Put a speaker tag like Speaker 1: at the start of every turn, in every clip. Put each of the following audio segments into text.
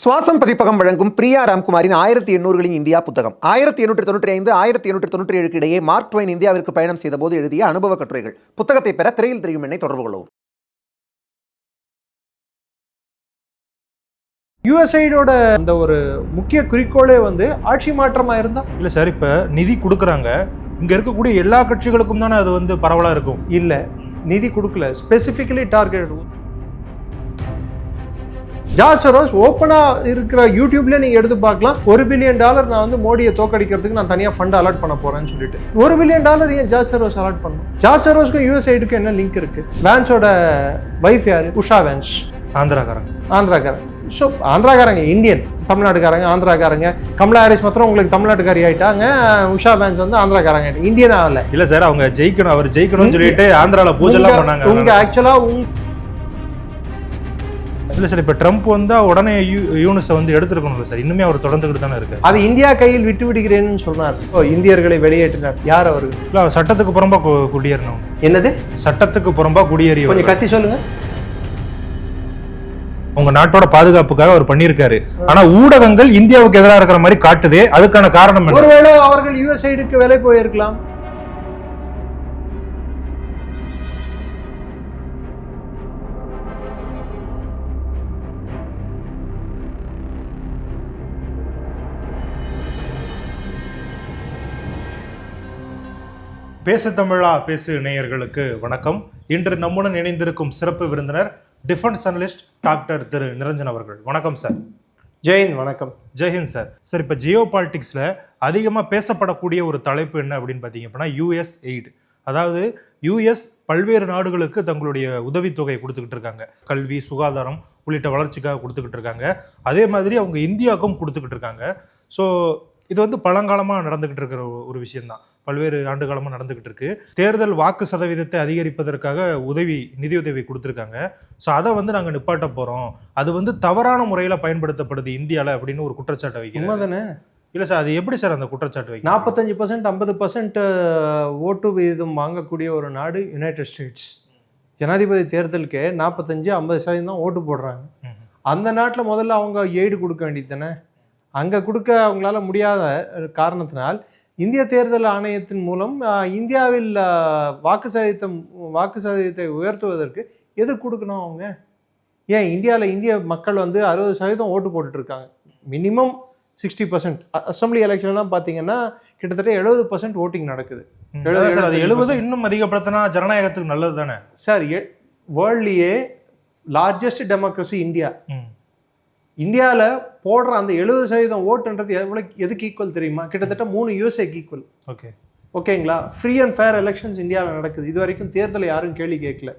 Speaker 1: சுவாசம் பதிப்பகம் வழங்கும் பிரியா ராம்குமாரின் ஆயிரத்தி எண்ணூறுகளின் இந்தியா புத்தகம். ஆயிரத்தி எண்ணூற்றி தொண்ணூற்றி ஐந்து ஆயிரத்தி எண்ணூற்றி தொண்ணூற்றி ஏழுக்கு இடையே மார்க் ட்வைன் இந்தியாவிற்கு பயணம் செய்தபோது எழுதிய அனுபவ கட்டுரைகள். புத்தகத்தை பெற திரையில் தெரியும் எண்ணை தொடர்பு கொள்ளவும்.
Speaker 2: யுஎஸ்ஐடோட அந்த ஒரு முக்கிய குறிக்கோளே வந்து ஆட்சி மாற்றமா இருந்தா?
Speaker 3: இல்லை சார் இப்போ நிதி கொடுக்குறாங்க. இங்கே இருக்கக்கூடிய எல்லா கட்சிகளுக்கும் தானே அது வந்து பரவலாக இருக்கும்?
Speaker 2: இல்ல நிதி கொடுக்கல. ஸ்பெசிஃபிக்கலி டார்கெட் ஜார்ஜ் சரோஸ் ஓப்பனா இருக்கிற யூடியூப்ல நீங்க எடுத்து பார்க்கலாம். ஒரு பில்லியன் டாலர் நான் வந்து மோடியை தோக்கடிக்கிறதுக்கு நான் தனியா ஃபண்ட் அலாட் பண்ண போறேன்னு சொல்லிட்டு. ஒரு பில்லியன் டாலர் ஏன் ஜார்ஜ் சரோஸ் அலாட் பண்ணணும்? ஜார்ஜ் சரோஸ்க்கும் யுஎஸ்ஐடுக்கும் என்ன லிங்க் இருக்கு? வேன்ஸோட வைஃப் யாரு? உஷா வேன்ஸ்
Speaker 3: ஆந்திராக்காரங்க.
Speaker 2: ஆந்திராக்காரங்க ஸோ ஆந்திராக்காரங்க இந்தியன் தமிழ்நாட்டுக்காரங்க ஆந்திராக்காரங்க. கமலா ஹாரிஸ் மாத்திரம் உங்களுக்கு தமிழ்நாட்டுக்காரி ஆயிட்டாங்க. உஷா ஃபேன்ஸ் வந்து ஆந்திராக்காரங்க இந்தியன் ஆகல.
Speaker 3: இல்லை சார் அவங்க ஜெயிக்கணும் அவர் ஜெயிக்கணும்னு சொல்லிட்டு ஆந்திராவில் பூஜைலாம்
Speaker 2: உங்க-
Speaker 3: பண்ணாங்க.
Speaker 2: உங்க ஆக்சுவலா உங்க
Speaker 3: இல்லை சார் இப்போ ட்ரம்ப் வந்தா உடனே யூ யூனிஸை வந்து எடுத்துருக்கணும்ல சார். இன்னுமே அவர் தொடர்ந்துக்கிட்டு தானே இருக்கு
Speaker 2: அது இந்தியா கையில் விட்டு விடுகிறேன்னு சொன்னார். ஓ இந்தியர்களை வெளியேற்றினார். யார் அவர்கள்
Speaker 3: இல்லை அவர் சட்டத்துக்கு புறம்பா கு- குடியேறணும்
Speaker 2: என்னது?
Speaker 3: சட்டத்துக்கு புறம்பா குடியேறி
Speaker 2: கொஞ்சம் கத்தி சொல்லுங்க.
Speaker 3: உங்க நாட்டோட பாதுகாப்புக்காக அவர் பண்ணியிருக்காரு. ஆனா ஊடகங்கள் இந்தியாவுக்கு எதிராக இருக்கிற மாதிரி காட்டுதே. அதுக்கான காரணம்
Speaker 2: ஒருவேளை அவர்கள் யுஎஸ்ஐடுக்கு வேலை போயிருக்கலாம்.
Speaker 3: பேசு தமிழா பேசு நேயர்களுக்கு வணக்கம். இன்று நம்முடன் இணைந்திருக்கும் சிறப்பு விருந்தினர் டிஃபென்ஸ் அனலிஸ்ட் டாக்டர் திரு நிரஞ்சன் அவர்கள். வணக்கம் சார்
Speaker 2: ஜெயின் வணக்கம்.
Speaker 3: ஜெய்ஹிந்த் சார் சார் இப்போ ஜியோ பாலிட்டிக்ஸில் அதிகமாக பேசப்படக்கூடிய ஒரு தலைப்பு என்ன அப்படின்னு பார்த்தீங்க அப்படின்னா யூஎஸ் எய்டு அதாவது யூஎஸ் பல்வேறு நாடுகளுக்கு தங்களுடைய உதவித்தொகை கொடுத்துக்கிட்டு இருக்காங்க. கல்வி சுகாதாரம் உள்ளிட்ட வளர்ச்சிக்காக கொடுத்துக்கிட்டு இருக்காங்க. அதே மாதிரி அவங்க இந்தியாவுக்கும் கொடுத்துக்கிட்டு இருக்காங்க. ஸோ இது வந்து பழங்காலமாக நடந்துக்கிட்டு இருக்கிற ஒரு- விஷயம்தான். பல்வேறு ஆண்டு காலமாக நடந்துக்கிட்டு இருக்கு. தேர்தல் வாக்கு சதவீதத்தை அதிகரிப்பதற்காக உதவி நிதியுதவி கொடுத்துருக்காங்க. ஸோ அதை வந்து நாங்கள் நிப்பாட்ட போகிறோம் அது வந்து தவறான முறையில் பயன்படுத்தப்படுது இந்தியாவில் அப்படின்னு ஒரு குற்றச்சாட்டை வைக்கிறோம்
Speaker 2: உண்மைதானே?
Speaker 3: இல்லை சார் அது எப்படி சார் அந்த குற்றச்சாட்டு வைக்க
Speaker 2: நாற்பத்தஞ்சு பர்சன்ட் ஐம்பது பர்சன்ட் ஓட்டு விகிதம் வாங்கக்கூடிய ஒரு நாடு யுனைடெட் ஸ்டேட்ஸ் ஜனாதிபதி தேர்தலுக்கு நாற்பத்தஞ்சு ஐம்பது சதவீதம் தான் ஓட்டு போடுறாங்க. அந்த நாட்டில் முதல்ல அவங்க எய்டு கொடுக்க வேண்டியது தானே? அங்கே கொடுக்க அவங்களால முடியாத காரணத்தினால் இந்திய தேர்தல் ஆணையத்தின் மூலம் இந்தியாவில் வாக்கு சதவீதம் வாக்கு சதவீதத்தை உயர்த்துவதற்கு எது கொடுக்கணும் அவங்க? ஏன் இந்தியாவில் இந்திய மக்கள் வந்து அறுபது சதவீதம் ஓட்டு போட்டுட்டு இருக்காங்க மினிமம் சிக்ஸ்டி பர்சன்ட். அசம்பிளி எலெக்ஷன்லாம் பார்த்தீங்கன்னா கிட்டத்தட்ட எழுபது பர்சன்ட் ஓட்டிங் நடக்குது.
Speaker 3: அதான் சார் அது எழுபது இன்னும் அதிகப்படுத்தினா ஜனநாயகத்துக்கு நல்லது தானே
Speaker 2: சார் வேர்ல்ட்லேயே லார்ஜஸ்ட் டெமோக்ரஸி இந்தியா. இந்தியாவில் போடுற அந்த எழுபது சதவீதம் ஓட்டுன்றது எவ்வளோ எதுக்கு ஈக்குவல் தெரியுமா? கிட்டத்தட்ட மூணு யூஎஸ்ஏக்கு ஈக்குவல்
Speaker 3: ஓகே
Speaker 2: ஓகேங்களா? ஃப்ரீ அண்ட் ஃபேர் எலெக்ஷன்ஸ் இந்தியாவில் நடக்குது. இது வரைக்கும் தேர்தலை யாரும் கேள்வி கேட்கல.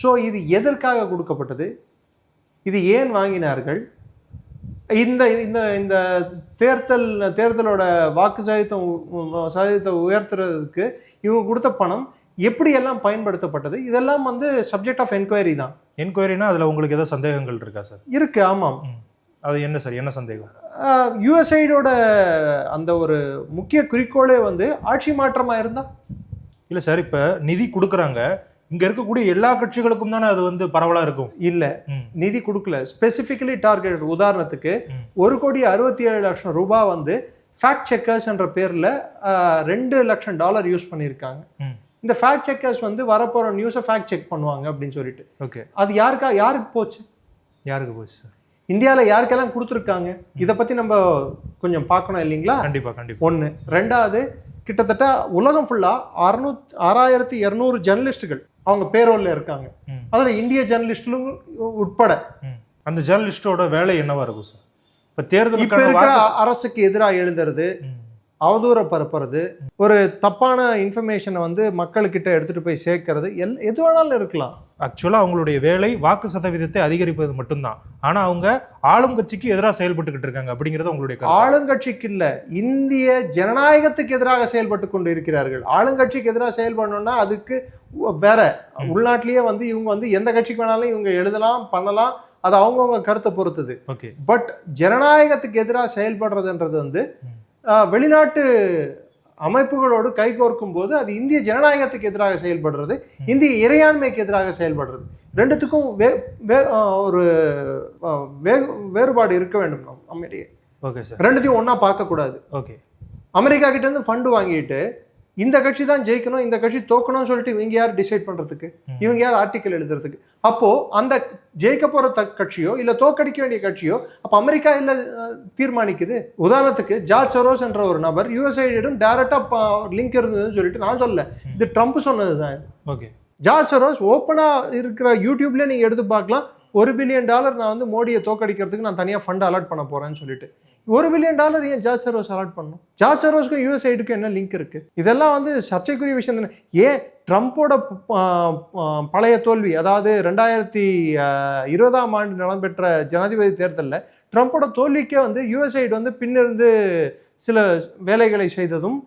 Speaker 2: ஸோ இது எதற்காக கொடுக்கப்பட்டது? இது ஏன் வாங்கினார்கள்? இந்த இந்த இந்த தேர்தல் தேர்தலோட வாக்கு சதவீதம் சதவீதத்தை உயர்த்துறதுக்கு இவங்க கொடுத்த பணம் எப்படியெல்லாம் பயன்படுத்தப்பட்டது? இதெல்லாம் வந்து சப்ஜெக்ட் ஆஃப் என்கொயரி தான்.
Speaker 3: என்கொயரினா அதில் உங்களுக்கு ஏதோ சந்தேகங்கள் இருக்கா சார்?
Speaker 2: இருக்கு ஆமாம்.
Speaker 3: அது என்ன சார்? என்ன சந்தேகம்?
Speaker 2: யுஎஸ்ஐடோட அந்த ஒரு முக்கிய குறிக்கோளே வந்து ஆட்சி மாற்றமா இருந்தா?
Speaker 3: இல்லை சார் இப்போ நிதி கொடுக்குறாங்க. இங்கே இருக்கக்கூடிய எல்லா கட்சிகளுக்கும் தானே அது வந்து பரவலாக இருக்கும்.
Speaker 2: இல்ல. நிதி கொடுக்கல. ஸ்பெசிஃபிக்கலி டார்கெட் உதாரணத்துக்கு. ஒரு கோடி அறுபத்தி ஏழு லட்சம் ரூபாய் வந்து ஃபேக்ட் செக்கர்ஸ் என்ற பேர்ல ரெண்டு லட்சம் டாலர் யூஸ் பண்ணியிருக்காங்க. இந்த ஃபேக்ட் செக்கர்ஸ் வந்து வரப்போற நியூஸை ஃபேக்ட் செக் பண்ணுவாங்க அப்படின்னு சொல்லிட்டு.
Speaker 3: ஓகே.
Speaker 2: அது யாருக்கா யாருக்கு போச்சு?
Speaker 3: யாருக்கு போச்சு சார்?
Speaker 2: இந்தியாவில் யாருக்கெல்லாம் கொடுத்துருக்காங்க? இதை பத்தி நம்ம கொஞ்சம் பார்க்கணும் இல்லைங்களா?
Speaker 3: கண்டிப்பாக கண்டிப்பாக
Speaker 2: ஒன்று ரெண்டாவது கிட்டத்தட்ட உலகம் ஃபுல்லா அறுநூத் ஆறாயிரத்தி இரநூறு ஜெர்னலிஸ்ட்டுகள் அவங்க பேரோல்ல இருக்காங்க. அதுல இந்திய ஜெர்னலிஸ்டும் உட்பட.
Speaker 3: அந்த ஜேர்னலிஸ்டோட வேலை என்னவா இருக்கும் சார் இப்போ
Speaker 2: இப்ப
Speaker 3: தேர்தலுக்கான
Speaker 2: இருக்கிற அரசுக்கு எதிராக எழுதுறது. அவதூற பரப்புறது ஒரு தப்பான இன்ஃபர்மேஷனை வந்து மக்கள்கிட்ட எடுத்துட்டு போய் சேர்க்கறது எல் எது வேணாலும் இருக்கலாம்.
Speaker 3: ஆக்சுவலாக அவங்களுடைய வேலை வாக்கு சதவீதத்தை அதிகரிப்பது மட்டும்தான். ஆனால் அவங்க ஆளும் கட்சிக்கு எதிராக செயல்பட்டுக்கிட்டு இருக்காங்க அப்படிங்கிறது கருத்து.
Speaker 2: ஆளுங்கட்சிக்கு இல்ல இந்திய ஜனநாயகத்துக்கு எதிராக செயல்பட்டு கொண்டு இருக்கிறார்கள். ஆளுங்கட்சிக்கு எதிராக செயல்படணும்னா அதுக்கு வேற. உள்நாட்டிலேயே வந்து இவங்க வந்து எந்த கட்சிக்கு வேணாலும் இவங்க எழுதலாம் பண்ணலாம் அது அவங்கவுங்க கருத்தை பொறுத்தது.
Speaker 3: ஓகே.
Speaker 2: பட் ஜனநாயகத்துக்கு எதிராக செயல்படுறதுன்றது வந்து வெளிநாட்டு அமைப்புகளோடு கைகோர்க்கும் போது அது இந்திய ஜனநாயகத்துக்கு எதிராக செயல்படுறது இந்திய இறையாண்மைக்கு எதிராக செயல்படுறது. ரெண்டுத்துக்கும் வே வே ஒரு ஆ, வே வேறுபாடு இருக்க வேண்டும் நம் நம்மிடையே.
Speaker 3: Okay sir.
Speaker 2: ரெண்டுத்தையும் ஒன்றா பார்க்கக்கூடாது.
Speaker 3: ஓகே.
Speaker 2: அமெரிக்கா கிட்ட இருந்து ஃபண்டு வாங்கிட்டு இந்த கட்சி தான் ஜெயிக்கணும் இந்த கட்சி தோக்கணும்னு சொல்லிட்டு இவங்க யார் டிசைட் பண்றதுக்கு? இவங்க யார் ஆர்டிக்கல் எழுதுறதுக்கு? அப்போ அந்த ஜெயிக்க போற த கட்சியோ இல்ல தோக்கடிக்க வேண்டிய கட்சியோ அப்ப அமெரிக்கா இல்ல தீர்மானிக்குது. உதாரணத்துக்கு ஜார்ஜ் சரோஸ் என்ற ஒரு நபர் யூஎஸ்ஐடியும் டைரக்டா லிங்க் இருந்ததுன்னு சொல்லிட்டு நான் சொல்லல. இது ட்ரம்ப் சொன்னதுதான்.
Speaker 3: ஓகே.
Speaker 2: ஜார்ஜ் சரோஸ் ஓப்பனா இருக்கிற யூடியூப்ல நீங்க எடுத்து பார்க்கலாம். ஒரு பில்லியன் டாலர் நான் வந்து மோடியை தோக்கடிக்கிறதுக்கு நான் தனியாக ஃபண்ட் அலாட் பண்ண போகிறேன்னு சொல்லிட்டு. ஒரு பில்லியன் டாலர் ஏன் ஜார்ஜ் சரோஸ் அலாட் பண்ணும் ஜார்ஜ் சரோஸ்க்கும் யூஎஸ்ஐடுக்கும் என்ன லிங்க் இருக்குது இதெல்லாம் வந்து சர்ச்சைக்குரிய விஷயம் தானே. ஏன் ட்ரம்ப்போட பழைய தோல்வி அதாவது ரெண்டாயிரத்தி இருபதாம் ஆண்டு நடைபெற்ற ஜனாதிபதி தேர்தலில் ட்ரம்ப்போட தோல்விக்கே வந்து யூஎஸ்ஐடு வந்து பின்னிருந்து சில வேலைகளை செய்ததும்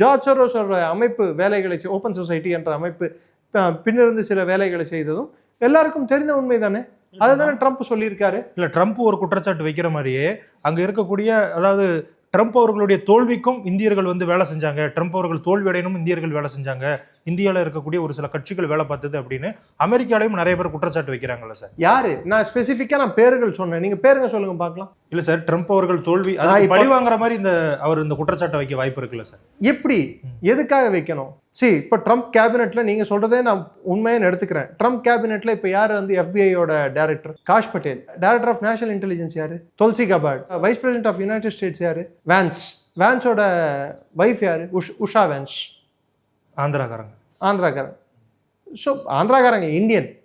Speaker 2: ஜார்ஜ் சரோஸோட அமைப்பு வேலைகளை ஓப்பன் சொசைட்டி என்ற அமைப்பு பின்னிருந்து சில வேலைகளை செய்ததும் எல்லாருக்கும் தெரிந்த உண்மை தானே? அதுதானே ட்ரம்ப் சொல்லியிருக்காரு.
Speaker 3: இல்ல ட்ரம்ப் ஒரு குற்றச்சாட்டு வைக்கிற மாதிரியே அங்க இருக்கக்கூடிய அதாவது ட்ரம்ப் அவர்களுடைய தோல்விக்கும் இந்தியர்கள் வந்து வேலை செஞ்சாங்க. ட்ரம்ப் அவர்கள் தோல்வி அடையணும் இந்தியர்கள் வேலை செஞ்சாங்க. இந்தியாவில் இருக்கக்கூடிய ஒரு சில கட்சிகள் வேலை பார்த்தது அப்படின்னு அமெரிக்காலையும் நிறைய பேர் குற்றச்சாட்டு வைக்கிறாங்கல்ல சார்.
Speaker 2: யாரு? நான் ஸ்பெசிஃபிக்கா நான் பேர்கள் சொன்னேன். நீங்க பேருங்க சொல்லுங்க பார்க்கலாம்.
Speaker 3: இல்ல சார் ட்ரம்ப் அவர்கள் தோல்வி
Speaker 2: நான்
Speaker 3: அது
Speaker 2: இப்ப-
Speaker 3: பழி வாங்குற மாதிரி இந்த அவர் இந்த குற்றச்சாட்டை வைக்க வாய்ப்பு இருக்குல்ல சார்.
Speaker 2: எப்படி? எதுக்காக வைக்கணும்? சி இப்போ ட்ரம்ப் கேபினெட்ல நீங்க சொல்றதே நான் உண்மையை எடுத்துக்கிறேன். ட்ரம்ப் கேபினெட்ல இப்போ யார் வந்து எஃபிஐயோட director Kash Patel. Director of national intelligence யாரு? Tulsi Gabbard. Vice president of United States யாரு? வேன்ஸ் வேன்ஸோட வைஃப் யாரு? உஷ் உஷா வேன்ஸ்
Speaker 3: ஆந்திராக்காரங்க.
Speaker 2: ஆந்திராக்காரங்க. ஸோ ஆந்திராக்காரங்க இந்தியன்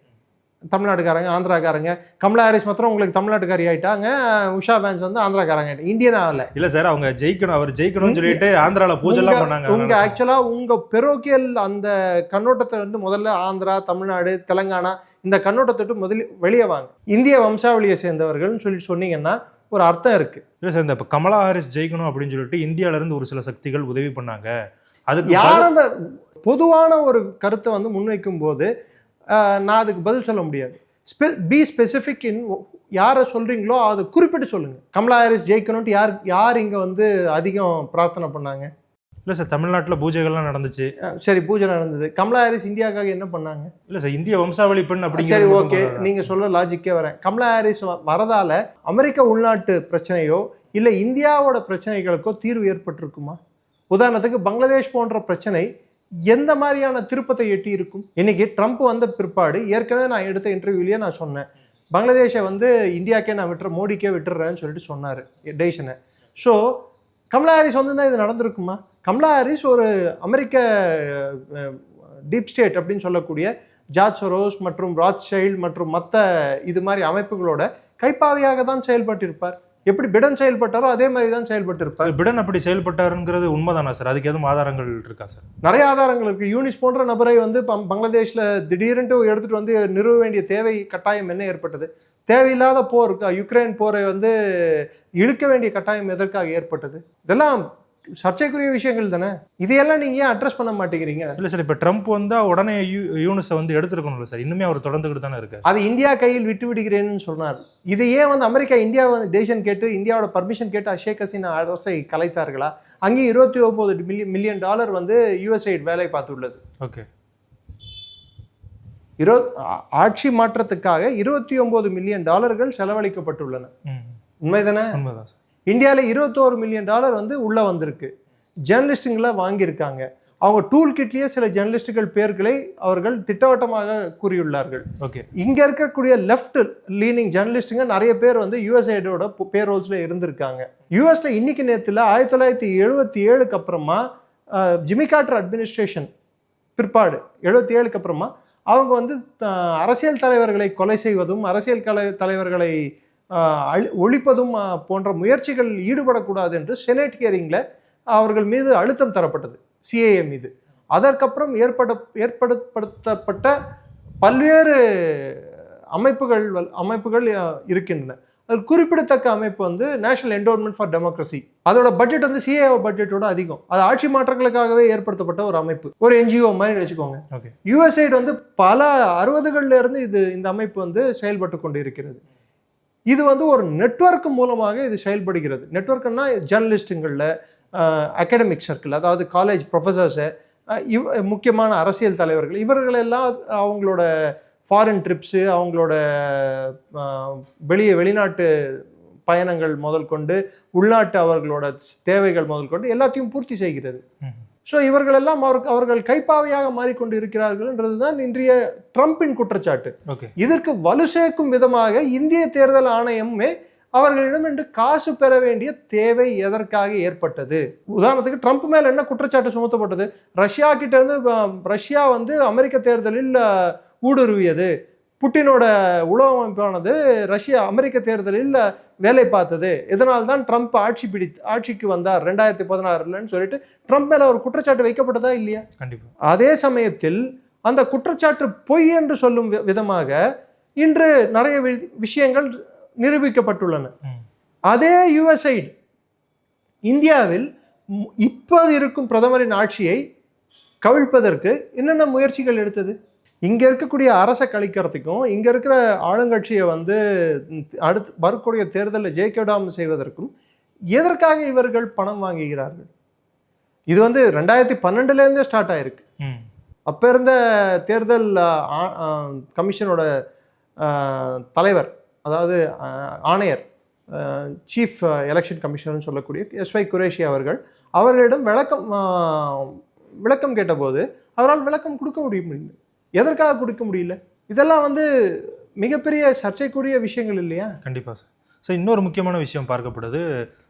Speaker 2: தமிழ்நாட்டுக்காரங்க ஆந்திராக்காரங்க. கமலா ஹாரிஸ் மாத்திரம் உங்களுக்கு தமிழ்நாட்டுக்காரி ஆயிட்டாங்க. உஷா வேன்ஸ் வந்து ஆந்திராக்காரங்க ஆயிட்டாங்க. இந்தியன் ஆகல
Speaker 3: இல்ல. சார் அவங்க ஜெயிக்கணும் அவர் ஜெயிக்கணும்னு சொல்லிட்டு ஆந்திரால பூஜை எல்லாம்
Speaker 2: உங்க-
Speaker 3: பண்ணாங்க.
Speaker 2: உங்க
Speaker 3: அதனால
Speaker 2: ஆக்சுவலா உங்க பெரோக்கியல் அந்த கண்ணோட்டத்தை வந்து முதல்ல ஆந்திரா தமிழ்நாடு தெலங்கானா இந்த கண்ணோட்டத்தை முதல்ல வெளியே வாங்க. இந்திய வம்சாவளியை சேர்ந்தவர்கள்னு சொல்லி சொன்னீங்கன்னா ஒரு அர்த்தம் இருக்கு.
Speaker 3: இல்ல சார் இந்த இப்ப கமலா ஹாரிஸ் ஜெயிக்கணும் அப்படின்னு சொல்லிட்டு இந்தியால இருந்து ஒரு சில சக்திகள் உதவி பண்ணாங்க. அதுக்கு
Speaker 2: யார் அந்த பொதுவான ஒரு கருத்தை வந்து முன்வைக்கும் போது நான் அதுக்கு பதில் சொல்ல முடியாது. பி ஸ்பெசிஃபிக் இன் யாரை சொல்றீங்களோ அதை குறிப்பிட்டு சொல்லுங்க. கமலா ஹாரிஸ் ஜெயிக்கணும்ட்டு யார் யார் இங்க வந்து அதிகம் பிரார்த்தனை பண்ணாங்க?
Speaker 3: இல்ல சார் தமிழ்நாட்டுல பூஜைகள்லாம் நடந்துச்சு.
Speaker 2: சரி பூஜை நடந்தது. கமலா ஹாரிஸ் இந்தியாவுக்காக என்ன பண்ணாங்க?
Speaker 3: இல்ல சார் இந்திய வம்சாவளி பெண்
Speaker 2: சரி
Speaker 3: அப்படிங்கிறது மட்டும்
Speaker 2: ஓகே.
Speaker 3: போதாதா?
Speaker 2: நீங்க சொல்ல லாஜிக்கே வரேன். கமலா ஹாரிஸ் வரதால அமெரிக்க உள்நாட்டு பிரச்சனையோ இல்ல இந்தியாவோட பிரச்சனைகளுக்கோ தீர்வு ஏற்பட்டிருக்குமா? உதாரணத்துக்கு பங்களாதேஷ் போன்ற பிரச்சனை எந்த மாதிரியான திருப்பத்தை எட்டி இருக்கும்? இன்னைக்கு ட்ரம்ப் வந்த பிற்பாடு ஏற்கனவே நான் எடுத்த இன்டர்வியூலேயே நான் சொன்னேன். பங்களாதேஷை வந்து இந்தியாக்கே நான் விட்டுற மோடிக்கே விட்டுறேன்னு சொல்லிட்டு சொன்னார் டேஷனை. ஸோ கமலா ஹாரிஸ் வந்து தான் இது நடந்திருக்குமா? கமலா ஹாரிஸ் ஒரு அமெரிக்க டீப் ஸ்டேட் அப்படின்னு சொல்லக்கூடிய ஜார்ஜ் சரோஸ் மற்றும் ராஜ் ஷைல் மற்றும் மற்ற இது மாதிரி அமைப்புகளோட கைப்பாவையாக தான் செயல்பட்டிருப்பார். எப்படி பிடன் செயல்பட்டாரோ அதே மாதிரி தான் செயல்பட்டிருப்பார்.
Speaker 3: பிடன் அப்படி செயல்பட்டாருங்கிறது உண்மைதானா சார்? அதுக்கு எதுவும் ஆதாரங்கள் இருக்கா சார்?
Speaker 2: நிறைய ஆதாரங்கள் இருக்கு. யூனிஸ் போன்ற நபரை வந்து பங்களாதேஷ்ல திடீர்னு எடுத்துட்டு வந்து நிறுவ வேண்டிய தேவை கட்டாயம் என்ன ஏற்பட்டது? தேவையில்லாத போர் யுக்ரைன் போரை வந்து இழுக்க வேண்டிய கட்டாயம் எதற்காக ஏற்பட்டது? இதெல்லாம் சர்ச்சைக்குரிய விஷயங்கள் தானே? இதையெல்லாம் நீங்க ஏன் அட்ரஸ் பண்ண மாட்டேங்கிறீங்க?
Speaker 3: இல்ல சார் இப்ப ட்ரம்ப் வந்தா உடனே யூ- யூனிஸை வந்து எடுத்துருக்கணும்ல சார் இன்னுமே அவர் தொடர்ந்துகிட்டு தானே இருக்காரு.
Speaker 2: அது இந்தியா கையில் விட்டு விடுகிறேன்னு சொன்னார். இது ஏன் வந்து அமெரிக்கா இந்தியா வந்து டெசிஷன் கேட்டு இந்தியாவோட பர்மிஷன் கேட்டு ஷேக் ஹசீனா அரசை கலைத்தார்களா? அங்கேயும் இருபத்தி ஒன்பது மில்லியன் மில்லியன் டாலர் வந்து யுஎஸ்ஐட் வேலை பார்த்துள்ளது.
Speaker 3: ஓகே
Speaker 2: இரு ஆட்சி மாற்றத்துக்காக இருபத்தி ஒன்பது மில்லியன் டாலர்கள் செலவழிக்கப்பட்டுள்ளன. உண்மைதானே?
Speaker 3: உண்மைதான் சார்
Speaker 2: இந்தியாவில் இருபத்தோரு மில்லியன் டாலர் வந்து உள்ளே வந்திருக்கு. ஜேர்னலிஸ்ட்டுங்களை வாங்கியிருக்காங்க. அவங்க டூல் கிட்லேயே சில ஜேர்னலிஸ்ட்டுகள் பேர்களை அவர்கள் திட்டவட்டமாக கூறியுள்ளார்கள்.
Speaker 3: ஓகே.
Speaker 2: இங்க இருக்கக்கூடிய லெஃப்ட் லீனிங் ஜேர்னலிஸ்ட்டுங்க நிறைய பேர் வந்து யூஎஸ்ஐடோட பேர் ரோல்ஸ்ல இருந்திருக்காங்க. யூஎஸ்ல இன்னைக்கு நேரத்தில் ஆயிரத்தி தொள்ளாயிரத்தி எழுபத்தி ஏழுக்கு அப்புறமா கார்ட்டர் அட்மினிஸ்ட்ரேஷன் பிற்பாடு எழுபத்தி ஏழுக்கு அப்புறமா அவங்க வந்து அரசியல் தலைவர்களை கொலை செய்வதும் அரசியல் கலை தலைவர்களை அழி ஒழிப்பதும் போன்ற முயற்சிகள் ஈடுபடக்கூடாது என்று செனேட் ஹியரிங்கில் அவர்கள் மீது அழுத்தம் தரப்பட்டது சிஏஏ மீது. அதற்கப்புறம் ஏற்பட ஏற்படுத்தப்பட்ட பல்வேறு அமைப்புகள் அமைப்புகள் இருக்கின்றன. அது குறிப்பிடத்தக்க அமைப்பு வந்து நேஷனல் என்டோன்மெண்ட் ஃபார் டெமோக்ரஸி அதோட பட்ஜெட் வந்து சிஏஓ பட்ஜெட்டோட அதிகம். அது ஆட்சி மாற்றங்களுக்காகவே ஏற்படுத்தப்பட்ட ஒரு அமைப்பு. ஒரு என்ஜிஓ மாதிரி வச்சுக்கோங்க.
Speaker 3: ஓகே.
Speaker 2: யுஎஸ்ஐடு வந்து பல அறுபதுகள்ல இருந்து இது இந்த அமைப்பு வந்து செயல்பட்டு கொண்டு இருக்கிறது இது வந்து ஒரு நெட்வொர்க் மூலமாக இது செயல்படுகிறது. நெட்ஒர்க்குன்னா ஜேர்னலிஸ்ட்டுங்களில் அகாடமிக் சர்க்கிள் அதாவது காலேஜ் ப்ரொஃபஸர்ஸு இவ் முக்கியமான அரசியல் தலைவர்கள் இவர்களெல்லாம் அவங்களோட ஃபாரின் ட்ரிப்ஸு அவங்களோட வெளியே வெளிநாட்டு பயணங்கள் முதல் கொண்டு உள்நாட்டு அவர்களோட தேவைகள் முதல் கொண்டு எல்லாத்தையும் பூர்த்தி செய்கிறது. ஸோ இவர்களெல்லாம் அவருக்கு அவர்கள் கைப்பாவையாக மாறிக்கொண்டு இருக்கிறார்கள்ன்றது தான் இன்றைய ட்ரம்பின் குற்றச்சாட்டு. இதற்கு வலு சேர்க்கும் விதமாக இந்திய தேர்தல் ஆணையமே அவர்களிடம் என்று காசு பெற வேண்டிய தேவை எதற்காக ஏற்பட்டது? உதாரணத்துக்கு ட்ரம்ப் மேல என்ன குற்றச்சாட்டு சுமத்தப்பட்டது? ரஷ்யா கிட்ட இருந்து ரஷ்யா வந்து அமெரிக்க தேர்தலில் ஊடுருவியது. புட்டினோட உளவு அமைப்பானது ரஷ்யா அமெரிக்க தேர்தலில் வேலை பார்த்தது. இதனால் தான் ட்ரம்ப் ஆட்சி பிடி ஆட்சிக்கு வந்தார் ரெண்டாயிரத்தி பதினாறுலன்னு சொல்லிட்டு ட்ரம்ப் மேல ஒரு குற்றச்சாட்டு வைக்கப்பட்டதா இல்லையா?
Speaker 3: கண்டிப்பா.
Speaker 2: அதே சமயத்தில் அந்த குற்றச்சாட்டு பொய் என்று சொல்லும் விதமாக இன்று நிறைய விஷயங்கள் நிரூபிக்கப்பட்டுள்ளன. அதே யுஎஸ்ஐடு இந்தியாவில் இப்போது இருக்கும் பிரதமரின் ஆட்சியை கவிழ்ப்பதற்கு என்னென்ன முயற்சிகள் எடுத்தது? இங்க இருக்கக்கூடிய அரசை கழிக்கிறதுக்கும் இங்க இருக்கிற ஆளுங்கட்சியை வந்து அடுத்து வரக்கூடிய தேர்தலில் ஜெயிக்க விடாமல் செய்வதற்கும் எதற்காக இவர்கள் பணம் வாங்குகிறார்கள்? இது வந்து ரெண்டாயிரத்தி பன்னெண்டுலேருந்தே ஸ்டார்ட் ஆயிருக்கு. அப்போ இருந்த தேர்தல் கமிஷனோட தலைவர் அதாவது ஆணையர் சீஃப் எலெக்ஷன் கமிஷனர்னு சொல்லக்கூடிய எஸ்வை குரேஷி அவர்கள் அவர்களிடம் விளக்கம் விளக்கம் கேட்டபோது அவரால் விளக்கம் கொடுக்க முடியும் எதற்காக கொடுக்க முடியல? இதெல்லாம் வந்து மிகப்பெரிய சர்ச்சைக்குரிய விஷயங்கள் இல்லையா?
Speaker 3: கண்டிப்பாக சார் சார் இன்னொரு முக்கியமான விஷயம் பார்க்கப்படுது.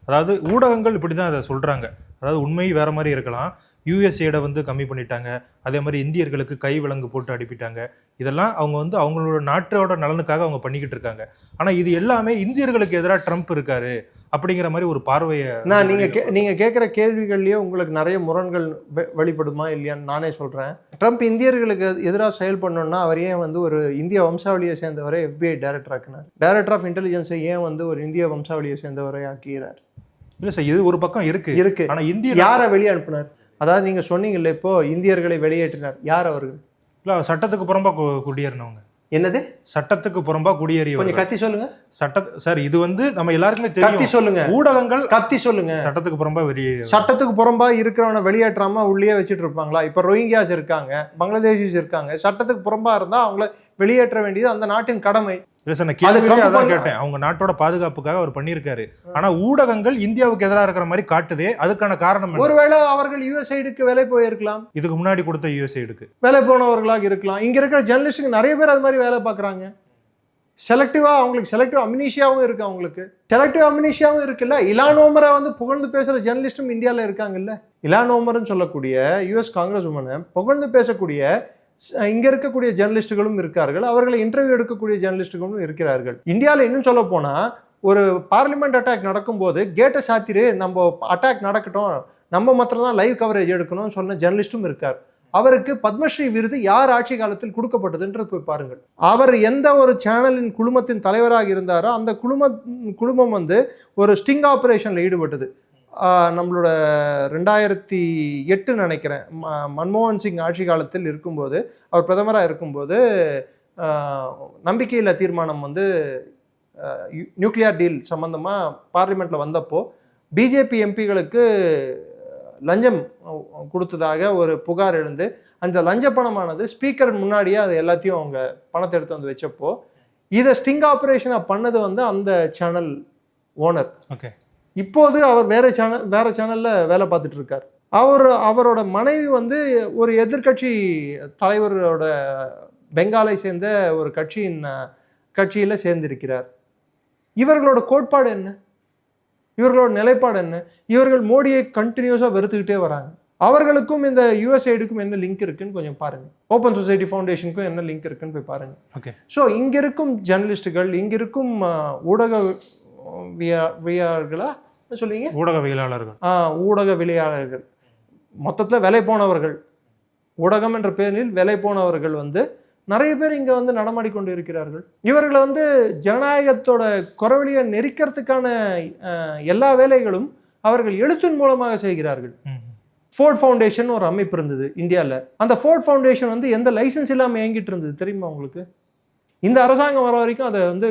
Speaker 3: அதாவது ஊடகங்கள் இப்படி தான் அதை சொல்கிறாங்க அதாவது உண்மை வேறு மாதிரி இருக்கலாம். யூஎஸ்ஏட வந்து கம்மி பண்ணிட்டாங்க. அதே மாதிரி இந்தியர்களுக்கு கை விலங்கு போட்டு அனுப்பிட்டாங்க இதெல்லாம் அவங்க வந்து அவங்களோட நாட்டோட நலனுக்காக அவங்க பண்ணிக்கிட்டு இருக்காங்க. ஆனா இது எல்லாமே இந்தியர்களுக்கு எதிராக ட்ரம்ப் இருக்காரு அப்படிங்கிற மாதிரி ஒரு பார்வையை
Speaker 2: நான் நீங்க கே நீங்க கேட்குற கேள்விகள்லயே உங்களுக்கு நிறைய முரண்கள் வெளிப்படுமா இல்லையான்னு நானே சொல்றேன். ட்ரம்ப் இந்தியர்களுக்கு எதிராக செயல்படணும்னா அவர் ஏன் வந்து ஒரு இந்திய வம்சாவளியை சேர்ந்தவரை FBI டைரக்டர் ஆக்கினார்? டைரக்டர் ஆஃப் இன்டெலிஜென்ஸை ஏன் வந்து ஒரு இந்திய வம்சாவளியை சேர்ந்தவரை ஆக்கிறார்
Speaker 3: இல்ல சார் இது ஒரு பக்கம் இருக்கு.
Speaker 2: இருக்கு.
Speaker 3: ஆனா இந்திய
Speaker 2: யாரை வெளியே அனுப்புனார்? அதாவது நீங்க சொன்னீங்கல்ல இப்போ இந்தியர்களை வெளியேற்றினார். யார் அவர்கள்?
Speaker 3: இல்ல, சட்டத்துக்கு புறம்பா கு- குடியேறினவங்க.
Speaker 2: என்னது?
Speaker 3: சட்டத்துக்கு புறம்பா குடியேறியவங்க
Speaker 2: கொஞ்சம் கத்தி சொல்லுங்க.
Speaker 3: சட்ட சார் இது வந்து நம்ம எல்லாருக்குமே
Speaker 2: கத்தி
Speaker 3: தெரியும்
Speaker 2: சொல்லுங்க.
Speaker 3: ஊடகங்கள்
Speaker 2: கத்தி சொல்லுங்க.
Speaker 3: சட்டத்துக்கு புறம்பா வெளியே
Speaker 2: சட்டத்துக்கு புறம்பா இருக்கிறவனை வெளியேற்றாம உள்ளே வச்சுட்டு இருப்பாங்களா? இப்போ ரோஹிங்கியாஸ் இருக்காங்க பங்களாதேஷிஸ் இருக்காங்க. சட்டத்துக்கு புறம்பா இருந்தா அவங்கள வெளியேற்ற வேண்டியது அந்த நாட்டின் கடமை.
Speaker 3: இல்ல சார் நான்
Speaker 2: Trump
Speaker 3: அதான் கேட்டேன். அவங்க நாட்டோட பாதுகாப்புக்காக அவர் பண்ணியிருக்காரு. ஆனா ஊடகங்கள் இந்தியாவுக்கு எதிராக இருக்கிற மாதிரி காட்டுதே அதுக்கான காரணம்?
Speaker 2: ஒருவேளை அவர்கள் யுஎஸ்ஐடுக்கு வேலை போயிருக்கலாம்.
Speaker 3: இதுக்கு முன்னாடி கொடுத்த யூஎஸ்ஐடுக்கு
Speaker 2: வேலை போனவர்களாக இருக்கலாம். இங்க இருக்கிற ஜெர்னலிஸ்ட்டுக்கு நிறைய பேர் அது மாதிரி வேலை பார்க்குறாங்க. செலக்டிவா அவங்களுக்கு செலக்டிவ் அம்னிஷியாவும் இருக்கு அவங்களுக்கு. செலக்டிவ் அம்னிஷியாவும் இருக்குல்ல? இலான் ஓமரை வந்து புகழ்ந்து பேசுற ஜெர்னலிஸ்டும் இந்தியாவில் இருக்காங்கல்ல? இலான் ஓமர்னு சொல்லக்கூடிய யுஎஸ் காங்கிரஸ் உமனை புகழ்ந்து பேசக்கூடிய இங்கே இருக்கக்கூடிய ஜேர்னலிஸ்ட்டுகளும் இருக்கார்கள். அவர்களை இன்டர்வியூ எடுக்கக்கூடிய ஜேர்னலிஸ்ட்டுகளும் இருக்கிறார்கள். இந்தியாவில் இன்னும் சொல்ல போனால் ஒரு பார்லிமெண்ட் அட்டாக் நடக்கும்போது கேட்டை சாத்திரு நம்ம அட்டாக் நடக்கட்டும் நம்ம மாத்திரம் தான் லைவ் கவரேஜ் எடுக்கணும்னு சொன்ன ஜேர்னலிஸ்ட்டும் இருக்கார். அவருக்கு பத்மஸ்ரீ விருது யார் ஆட்சி காலத்தில் கொடுக்கப்பட்டதுன்றது போய் பாருங்கள். அவர் எந்த ஒரு சேனலின் குழுமத்தின் தலைவராக இருந்தாரோ அந்த குழும குழுமம் வந்து ஒரு ஸ்டிங் ஆப்ரேஷனில் ஈடுபட்டது. நம்மளோட ரெண்டாயிரத்தி எட்டு நினைக்கிறேன். ம- மன்மோகன் சிங் ஆட்சி காலத்தில் இருக்கும்போது அவர் பிரதமராக இருக்கும்போது நம்பிக்கையில் தீர்மானம் வந்து நியூக்ளியர் டீல் சம்மந்தமாக பார்லிமெண்ட்டில் வந்தப்போ பிஜேபி எம்பிகளுக்கு லஞ்சம் கொடுத்ததாக ஒரு புகார் எழுந்து அந்த லஞ்ச பணமானது ஸ்பீக்கர் முன்னாடியே அது எல்லாத்தையும் அவங்க பணத்தை எடுத்து வந்து வச்சப்போ இதை ஸ்டிங் ஆப்ரேஷனாக பண்ணது வந்து அந்த சேனல் ஓனர்.
Speaker 3: ஓகே.
Speaker 2: இப்போது அவர் வேற சேனல் வேற சேனல்ல வேலை பார்த்துட்டு இருக்கார் அவர் அவரோட மனைவி வந்து ஒரு எதிர்க்கட்சி தலைவரோட பெங்காலை சேர்ந்த ஒரு கட்சியின் கட்சியில சேர்ந்திருக்கிறார். இவர்களோட கோட்பாடு என்ன? இவர்களோட நிலைப்பாடு என்ன? இவர்கள் மோடியை கண்டினியூஸாக வெறுத்துக்கிட்டே வராங்க. அவர்களுக்கும் இந்த யுஎஸ்ஐடுக்கும் என்ன லிங்க் இருக்குன்னு கொஞ்சம் பாருங்க. ஓப்பன் சொசைட்டி ஃபவுண்டேஷனுக்கும் என்ன லிங்க் இருக்குன்னு போய் பாருங்க.
Speaker 3: ஓகே
Speaker 2: ஸோ இங்க இருக்கும் ஜேர்னலிஸ்டுகள் இங்க இருக்கும் ஊடக வியார்களா? சொல்லுவீங்க
Speaker 3: ஊடகவியலாளர்கள்.
Speaker 2: ஆ, ஊடக விளையாளர்கள் மொத்தத்தில் விலை போனவர்கள். ஊடகம் என்ற பெயரில் விலை போனவர்கள் வந்து நிறைய பேர் இங்கே வந்து நடமாடி கொண்டு இருக்கிறார்கள் இவர்களை வந்து ஜனநாயகத்தோட குறவழியை நெரிக்கிறதுக்கான எல்லா வேலைகளும் அவர்கள் எழுத்தின் மூலமாக செய்கிறார்கள். ஃபோர்ட் ஃபவுண்டேஷன் ஒரு அமைப்பு இருந்தது இந்தியாவில் அந்த ஃபோர்ட் ஃபவுண்டேஷன் வந்து எந்த லைசன்ஸ் இல்லாமல் இயங்கிட்டு இருந்தது தெரியுமா உங்களுக்கு? இந்த அரசாங்கம் வர வரைக்கும் அதை வந்து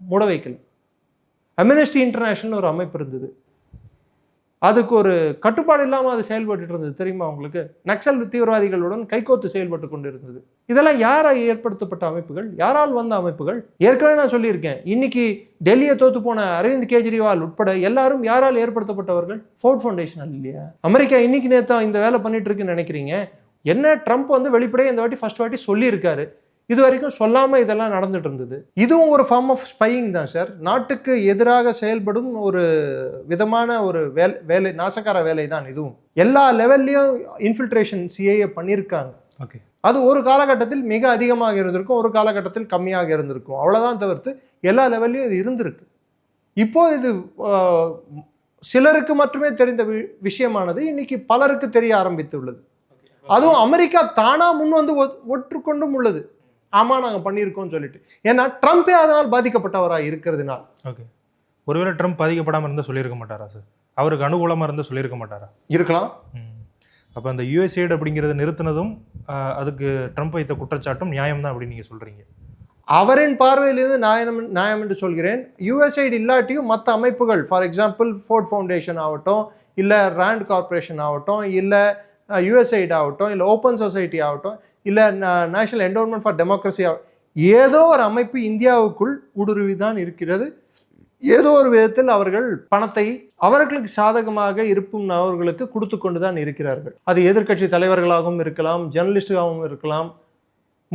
Speaker 2: மூட வைக்கல. அம்யூனிஸ்டி இன்டர்நேஷனல் ஒரு அமைப்பு இருந்தது. அதுக்கு ஒரு கட்டுப்பாடு இல்லாமல் அது செயல்பட்டு இருந்தது. தெரியுமா உங்களுக்கு? நக்சல் தீவிரவாதிகளுடன் கைகோத்து செயல்பட்டு கொண்டு இருந்தது இதெல்லாம் யாரால் ஏற்படுத்தப்பட்ட அமைப்புகள்? யாரால் வந்த அமைப்புகள்? ஏற்கனவே நான் சொல்லியிருக்கேன். இன்னைக்கு டெல்லியை தோத்து போன அரவிந்த் கெஜ்ரிவால் உட்பட எல்லாரும் யாரால் ஏற்படுத்தப்பட்டவர்கள்? ஃபோர்ட் ஃபவுண்டேஷன் இல்லையா? அமெரிக்கா இன்னைக்கு நேத்தா இந்த வேலை பண்ணிட்டு இருக்குன்னு நினைக்கிறீங்க? என்ன? ட்ரம்ப் வந்து வெளிப்படையாக இந்த வாட்டி ஃபர்ஸ்ட் வாட்டி சொல்லியிருக்காரு. இது வரைக்கும் சொல்லாமல் இதெல்லாம் நடந்துட்டு இருந்தது இதுவும் ஒரு ஃபார்ம் ஆஃப் ஸ்பையிங் தான் சார் நாட்டுக்கு எதிராக செயல்படும் ஒரு விதமான ஒரு வேலை வேலை நாசக்கார வேலை தான் இதுவும். எல்லா லெவல்லையும் இன்ஃபில்ட்ரேஷன் சிஏஏ பண்ணியிருக்காங்க.
Speaker 3: ஓகே.
Speaker 2: அது ஒரு காலகட்டத்தில் மிக அதிகமாக இருந்திருக்கும் ஒரு காலகட்டத்தில் கம்மியாக இருந்திருக்கும். அவ்வளோதான் தவிர்த்து எல்லா லெவல்லையும் இது இருந்திருக்கு. இப்போ இது சிலருக்கு மட்டுமே தெரிந்த வி- விஷயமானது இன்னைக்கு பலருக்கு தெரிய ஆரம்பித்துள்ளது. அதுவும் அமெரிக்கா தானா முன் வந்து ஒற்றுக்கொண்டும் உள்ளது. ஆமா நாங்க பண்ணியிருக்கோம்னு சொல்லிட்டு. ஏன்னா ட்ரம்ப்பே அதனால் பாதிக்கப்பட்டவராக இருக்கிறதுனால்.
Speaker 3: ஓகே. ஒருவேளை ட்ரம்ப் பாதிக்கப்படாமல் இருந்தால் சொல்லியிருக்க மாட்டாரா சார்? அவருக்கு அனுகூலமாக இருந்தால் சொல்லியிருக்க மாட்டாரா?
Speaker 2: இருக்கலாம்.
Speaker 3: அப்போ அந்த யுஎஸ்ஏடு அப்படிங்கிறத நிறுத்தினதும் அதுக்கு ட்ரம்ப் வைத்த குற்றச்சாட்டும் நியாயம் தான் அப்படின்னு நீங்கள் சொல்கிறீங்க
Speaker 2: அவரின் பார்வையிலிருந்து நியாயம் நியாயம் என்று சொல்கிறேன். யுஎஸ்ஐடி இல்லாட்டியும் மற்ற அமைப்புகள் ஃபார் எக்ஸாம்பிள் ஃபோர்ட் ஃபவுண்டேஷன் ஆகட்டும் இல்லை ரேண்ட் கார்ப்பரேஷன் ஆகட்டும் இல்லை யுஎஸ்ஐடி ஆகட்டும் இல்லை ஓப்பன் சொசைட்டி ஆகட்டும் இல்லை நேஷனல் என்டோர்மெண்ட் ஃபார் டெமோக்ரஸி ஏதோ ஒரு அமைப்பு இந்தியாவுக்குள் ஊடுருவி தான் இருக்கிறது. ஏதோ ஒரு விதத்தில் அவர்கள் பணத்தை அவர்களுக்கு சாதகமாக இருக்கும் நபர்களுக்கு கொடுத்து கொண்டு தான் இருக்கிறார்கள். அது எதிர்க்கட்சி தலைவர்களாகவும் இருக்கலாம் ஜெர்னலிஸ்டாகவும் இருக்கலாம்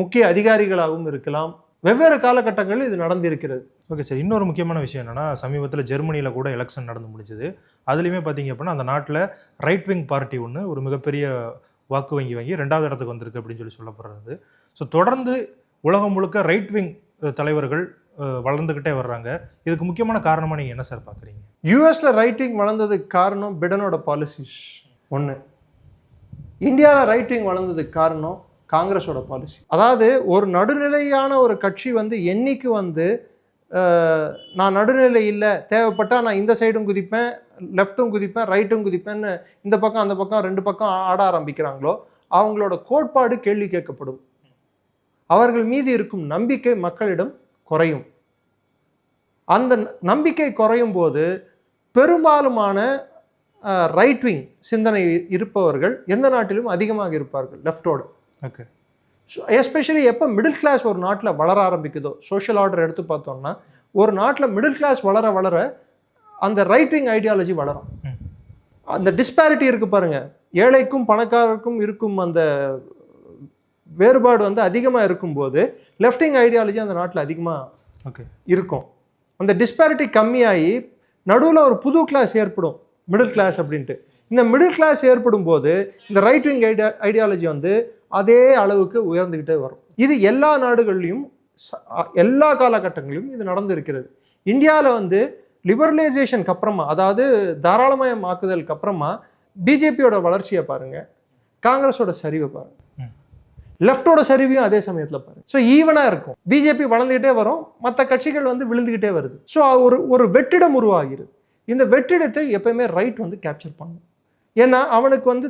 Speaker 2: முக்கிய அதிகாரிகளாகவும் இருக்கலாம். வெவ்வேறு காலகட்டங்களில் இது நடந்திருக்கிறது.
Speaker 3: ஓகே சார் இன்னொரு முக்கியமான விஷயம் என்னென்னா சமீபத்தில் ஜெர்மனியில் கூட எலெக்ஷன் நடந்து முடிஞ்சது. அதுலேயுமே பார்த்தீங்க அப்படின்னா அந்த நாட்டில் ரைட் விங் பார்ட்டி ஒன்று ஒரு மிகப்பெரிய வாக்கு வங்கி வாங்கி ரெண்டாவது இடத்துக்கு வந்திருக்கு அப்படின்னு சொல்லி சொல்லப்படுறது. ஸோ தொடர்ந்து உலகம் முழுக்க ரைட் விங் தலைவர்கள் வளர்ந்துக்கிட்டே வர்றாங்க. இதுக்கு முக்கியமான காரணமாக நீங்கள் என்ன சார் பார்க்குறீங்க
Speaker 2: யூஎஸில் ரைட்டிங் வளர்ந்ததுக்கு காரணம் பிடனோட பாலிசிஸ் ஒன்று இந்தியாவில் ரைட்டிங் வளர்ந்ததுக்கு காரணம் காங்கிரஸோட பாலிசி அதாவது ஒரு நடுநிலையான ஒரு கட்சி வந்து என்னைக்கு வந்து நான் நடுநிலை இல்லை தேவைப்பட்டால் நான் இந்த சைடும் குதிப்பேன் லெஃப்ட்டும் குதிப்பேன் ரைட்டும் குதிப்பேன்னு இந்த பக்கம் அந்த பக்கம் ரெண்டு பக்கம் ஆட ஆரம்பிக்கிறாங்களோ அவங்களோட கோட்பாடு கேள்வி கேட்கப்படும். அவர்கள் மீது இருக்கும் நம்பிக்கை மக்களிடம் குறையும். அந்த நம்பிக்கை குறையும் போது பெரும்பாலுமான ரைட் விங் சிந்தனை இருப்பவர்கள் எந்த நாட்டிலும் அதிகமாக இருப்பார்கள் லெஃப்டோடு
Speaker 3: ஓகே
Speaker 2: எஸ்பெஷலி எப்போ மிடில் கிளாஸ் ஒரு நாட்டில் வளர ஆரம்பிக்குதோ சோஷியல் ஆர்டர் எடுத்து பார்த்தோம்னா ஒரு நாட்டில் மிடில் கிளாஸ் வளர வளர அந்த ரைட் விங் ஐடியாலஜி வளரும். அந்த டிஸ்பாரிட்டி இருக்கு பாருங்க. ஏழைக்கும் பணக்காரருக்கும் இருக்கும் அந்த வேறுபாடு வந்து அதிகமாக இருக்கும்போது லெஃப்ட் விங் ஐடியாலஜி அந்த நாட்டில் அதிகமாக
Speaker 3: ஓகே.
Speaker 2: இருக்கும். அந்த டிஸ்பாரிட்டி கம்மியாகி நடுவில் ஒரு புது கிளாஸ் ஏற்படும். மிடில் கிளாஸ் அப்படின்ட்டு. இந்த மிடில் கிளாஸ் ஏற்படும் போது இந்த ரைட் விங் ஐடியா ஐடியாலஜி வந்து அதே அளவுக்கு உயர்ந்துக்கிட்டே வரும். இது எல்லா நாடுகள்லையும் எல்லா காலகட்டங்களிலும் இது நடந்திருக்கிறது. இந்தியாவில் வந்து லிபரலைசேஷனுக்கு அப்புறமா அதாவது தாராளமயமாக்குதலுக்கு அப்புறமா பிஜேபியோட வளர்ச்சியை பாருங்க. காங்கிரஸோட சரிவை பாருங்க.
Speaker 3: ம்.
Speaker 2: லெஃப்டோட சரிவையும் அதே சமயத்தில் பாருங்க. ஸோ ஈவனாக இருக்கும். பிஜேபி வளர்ந்துக்கிட்டே வரும். மற்ற கட்சிகள் வந்து விழுந்துக்கிட்டே வருது. ஸோ ஒரு ஒரு வெற்றிடம் உருவாகிறது. இந்த வெற்றிடத்தை எப்பயுமே ரைட் வந்து கேப்சர் பண்ணும் ஏன்னா அவனுக்கு வந்து